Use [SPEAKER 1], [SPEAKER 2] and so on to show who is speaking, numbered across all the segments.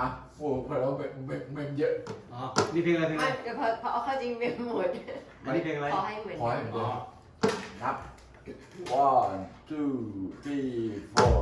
[SPEAKER 1] อะโอ้โหเราเมมเมมเมมเยอะ
[SPEAKER 2] อ๋อ นี่เพลงอะไรเพลง
[SPEAKER 3] ไร
[SPEAKER 2] ม่
[SPEAKER 3] เดี๋ยวพอพอเอาข้าจริงเป็หมด
[SPEAKER 2] อันนี้เพลงอะไร
[SPEAKER 3] ขอให้เหมือน
[SPEAKER 1] ขอให้เหมือนเนับ one two three four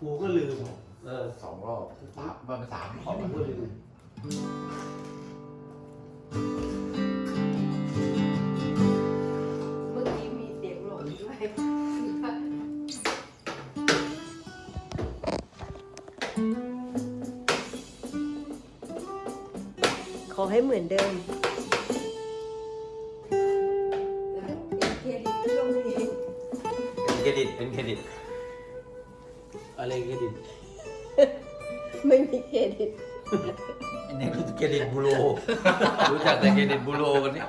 [SPEAKER 3] กูก็ลืม เออสองรอบสามประมา
[SPEAKER 2] ณ
[SPEAKER 1] สามรอบ
[SPEAKER 2] ก็ลืม
[SPEAKER 3] เมื่อกี้มีเสียหลงด้วยขอให้เหมือนเดิมเป็
[SPEAKER 4] นเครดิตเป็นเครดิต
[SPEAKER 2] อะไรเครดิต
[SPEAKER 3] ไม่มีเครดิต
[SPEAKER 4] อันนี้รู้เครดิตบูโร รู้จักแต่เครดิตบูโรกันเนี่ย